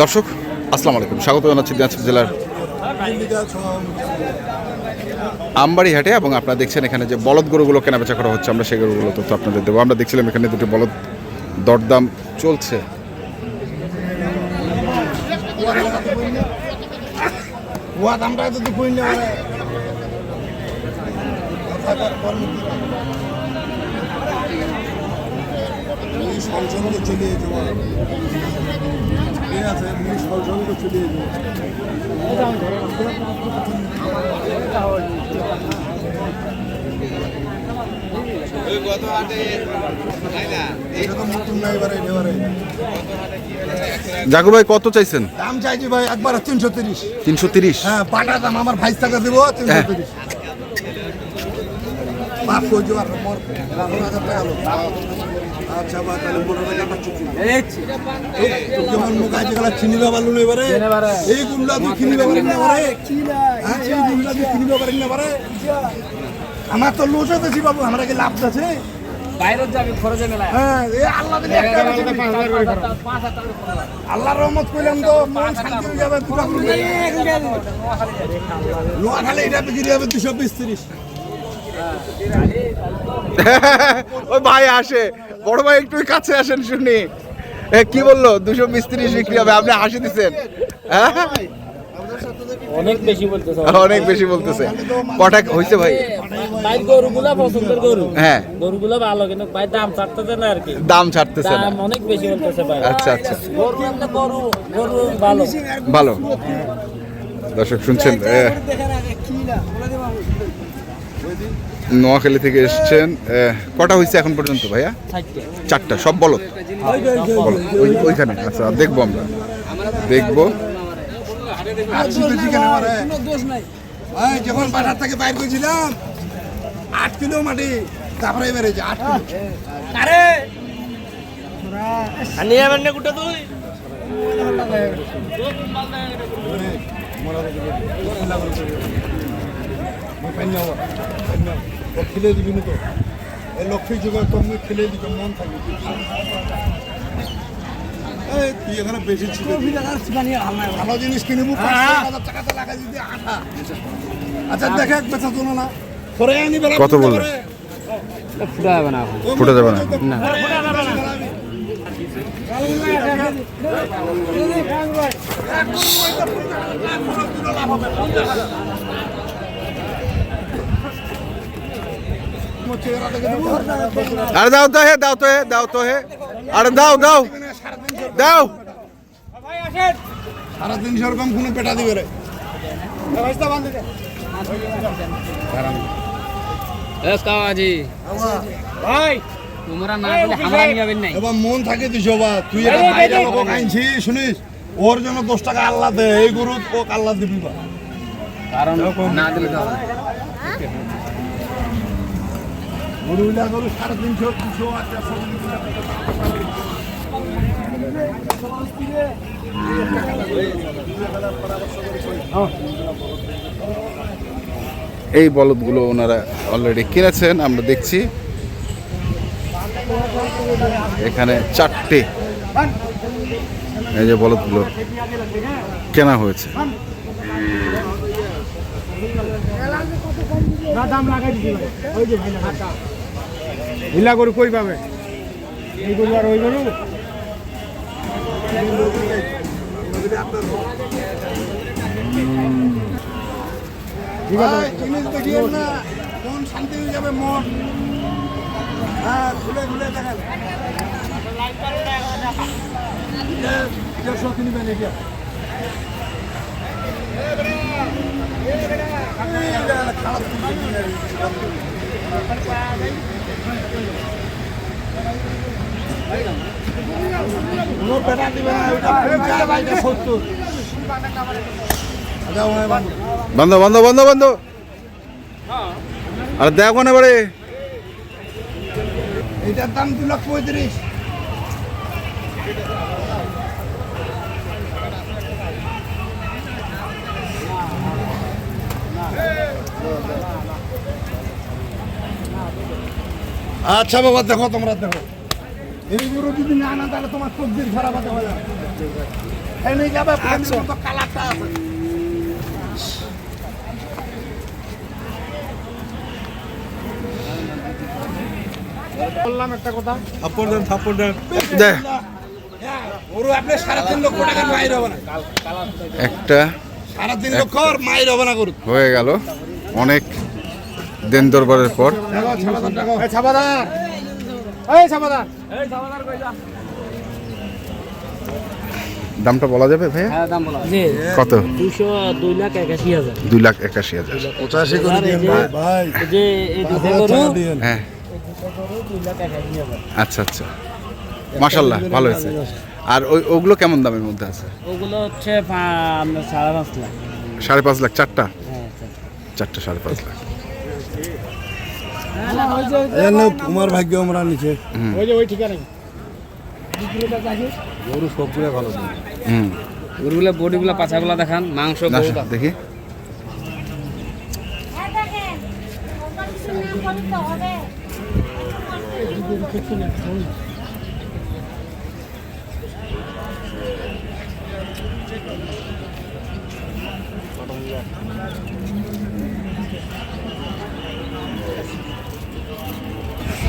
দর্শক, আসসালামু আলাইকুম। স্বাগত জানাচ্ছি দিনাজপুর জেলার আমবাড়ি হাটে এবং আপনারা দেখছেন এখানে যে বলদ গরুগুলো কেনাবেচা করা হচ্ছে, আমরা সেই গরুগুলো তথ্য আপনাদের দেবো। আমরা দেখছিলাম এখানে দুটি বলদ দরদাম চলছে। যদি কই না সংসঙ্গে চলে যেতে পারে ঠিক আছে সংসঙ্গে চলে যেতে এটা তো নতুন না এবারে এবারে। জাগু ভাই কত চাইছেন? দাম চাইছি ভাই একবার তিনশো তিরিশ। তিনশো তিরিশ? হ্যাঁ পাটা দাম আমার ভাইস টাকা দেবো তিনশো তিরিশ। কই জোয়ার মোর টাকা হলো আচ্ছা বা তাহলে মুখ আছে গেলা চিনি বাবা লুন এবারে। এই তুই না পারে হ্যাঁ এই গুমলা তুই কিনি বাবার না পারে আমার তো লুজ হতেছি বাবু আমরা কি লাভ আছে। বাইরে যাবে খরচে মেলায়। হ্যাঁ আল্লাহ। আল্লাহর রহমত কইলাম তো মন শান্তি হয়ে যাবে পুরা লোয়া খালে এটা বিক্রি হবে দুশো বিশ তিরিশ। ওই ভাই আসে। বড় ভাই একটু কাছে আসেন শুনি। কি বলল? দুশো বিশ তিরিশ বিক্রি হবে আপনি হাসি দিচ্ছেন। হ্যাঁ? অনেক বেশি বলতেছে অনেক বেশি বলতেছে। কটা হয়েছে ভাই? ভাই গরুগুলা পছন্দের গরু। হ্যাঁ। গরুগুলো ভালো কিন্তু ভাই দাম চারতেছে না আর কি। দাম ছাড়তেছে না। অনেক বেশি বলতেছে ভাই। আচ্ছা আচ্ছা। গরু এমনি গরু গরু ভালো। ভালো। দর্শক শুনছেন নোয়াখালী থেকে এসছেন কটা হয়েছে এখন পর্যন্ত ভাইয়া? চারটা। সব বলো বলো ওইখানে আচ্ছা দেখব আমরা। দেখব। আমার। এই যখন বাজার থেকে বাইর করেছিলাম আট কিলো মাটি তারপরে বেড়েছে আট কিলো। আরে! না গুটা তুই খেলে দিবি না তো? এই লক্ষ্মী যুগে তুমি খেলে দিবে মন থাকবে এই তুই এখানে বেশি ছিল। ভালো জিনিস কিনবো লাগাই দিতে আঠা আচ্ছা দেখে বেচা তোলো না। পরে আনি বেলা কত বললে? ফুটা যাবে না ফুটে যাবে না আরে দাও তো হে দাও তো হে দাও তো হে। আরে দাও দাও। দাও। সারা তিনশো রকম কোনো পেটা দিবে রে। ভাই। তোমরা না দিলে আমরা নিয়ে নাই। এবার মন থাকে দুশো বা তুই এটা বাইরে লোক আনছি শুনিস? ওর জন্য দশ টাকা আল্লাহ দে এই গরু ও আল্লাহ দিবি কারণ না দিলে তো গরু সাড়ে তিনশো দুশো আর এই বলদগুলো ওনারা অলরেডি কিনেছেন আমরা দেখছি। এখানে চারটে। এই যে বলদগুলো কেনা হয়েছে। হিলা গরু কই পাবে? এই গরু আর ওই গরু জিনিস কোনো পেটা দিবে না ওটা পঞ্চাশ সত্তর। আচ্ছা বন্ধ বন্ধ বন্ধ বন্ধ আর দেখো না এবারে এটার দাম দু লাখ পঁয়ত্রিশ। আচ্ছা বাবা দেখো তোমরা দেখো। এই গরু যদি না না তাহলে তোমার চোখ খারাপ হতে হবে এনে যাবে মতো কালারটা আছে। থাপ্পড় দেন থাপ্পড় দেন। দে। গরু আপনি সাড়ে তিন লক্ষ টাকার মায়ের হবে না। একটা সাড়ে তিন লক্ষ আর মায়ের হবে না গরু। হয়ে গেল। অনেক দেন দরবারের পর। দামটা বলা যাবে ভাইয়া? হ্যাঁ দাম বলো জি। কত? দুই লাখ একাশি হাজার। ভাই। ভাই হ্যাঁ। আচ্ছা আচ্ছা। মাশাল্লাহ ভালো হয়েছে। আর ওই ওগুলো কেমন দামের মধ্যে আছে? ওগুলো হচ্ছে সাড়ে পাঁচ লাখ। সাড়ে পাঁচ লাখ চারটা? হ্যাঁ। চারটা সাড়ে পাঁচ লাখ। তোমার ভাগ্য আমরা নিচে। ওই যে ওই ঠিকানা গরু সবগুলো ভালো হুম। গরুগুলো বডিগুলো পাছাগুলো দেখান মাংস। দেখি হ্যাঁ দেখেন ওখানে শুনে করতে হবে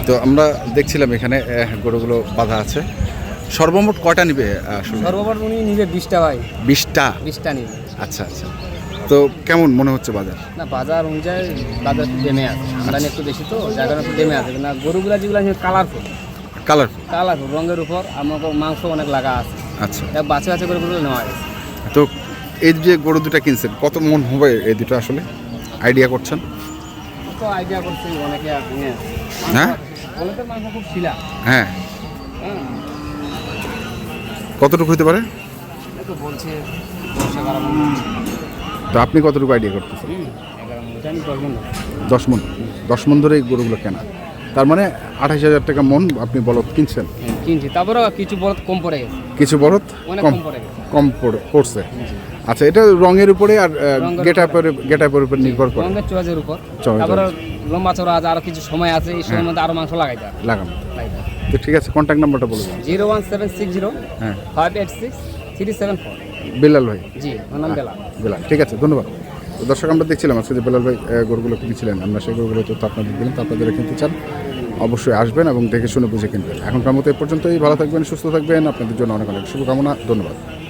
তো আমরা দেখছিলাম এখানে গরুগুলো বাঁধা আছে। সর্বমোট কয়টা নিবে সর্ববার উনি নিবে বিশটা ভাই। বিশটা? বিশটা নিবে। আচ্ছা আচ্ছা। তো কেমন মনে হচ্ছে বাজার? না বাজার অনুযায়ী বাজার একটু ডেমে আছে। আমদানি একটু বেশি তো কারণে একটু ডেমে আছে। না গরুগুলা যেগুলো আছে কালারফুল। কালারফুল? কালারফুল রঙের উপর আমার মাংস অনেক লাগা আছে। আচ্ছা। বাচ্চা বাচ্চা করে গরুগুলো নেওয়া গেছে তো এই যে গরু দুটা কিনছেন কত মন হবে এই দুটো আসলে? আইডিয়া করছেন? তো আইডিয়া করছি অনেকে হ্যাঁ? হ্যাঁ। কতটুকু হতে পারে? তো আপনি কতটুকু আইডিয়া করতেছেন? মন। দশ মন। দশ মন। ধরে এই গরুগুলো কেনা। তার মানে আঠাশ হাজার টাকা মন আপনি বলদ কিনছেন। হ্যাঁ, কিনছি। তারপরেও কিছু বড় কম পড়ে গেছে। কিছু বলদ কম। কম পড়ে গেছে। কম পড়ে- পড়ছে। আচ্ছা এটা রঙের উপরে আর গেট আপের গেট আপের উপর নির্ভর করে। রঙের চয়েসের উপর। তারপরে লম্বা চড়া আছে আরও কিছু সময় আছে এই সময়ের মধ্যে আরও মাংস লাগাইতে হবে। লাগানো তো ঠিক আছে কন্ট্যাক্ট নাম্বারটা বলে দিন zero one seven six zero হ্যাঁ। Five eight six three seven four. Belal ভাই। জি আমার নাম বেলা বেলাল। ঠিক আছে ধন্যবাদ। দর্শক আমরা দেখছিলাম আজকে যে বেলাল ভাই গরুগুলো কিনেছিলেন। আমরা সেই গরুগুলো তো আপনাদের দিলেন তো আপনারা কিনতে চান অবশ্যই আসবেন এবং দেখে শুনে বুঝে কিনবেন। এখনকার মতো এ পর্যন্তই। ভালো থাকবেন সুস্থ থাকবেন। আপনাদের জন্য অনেক অনেক শুভকামনা। ধন্যবাদ।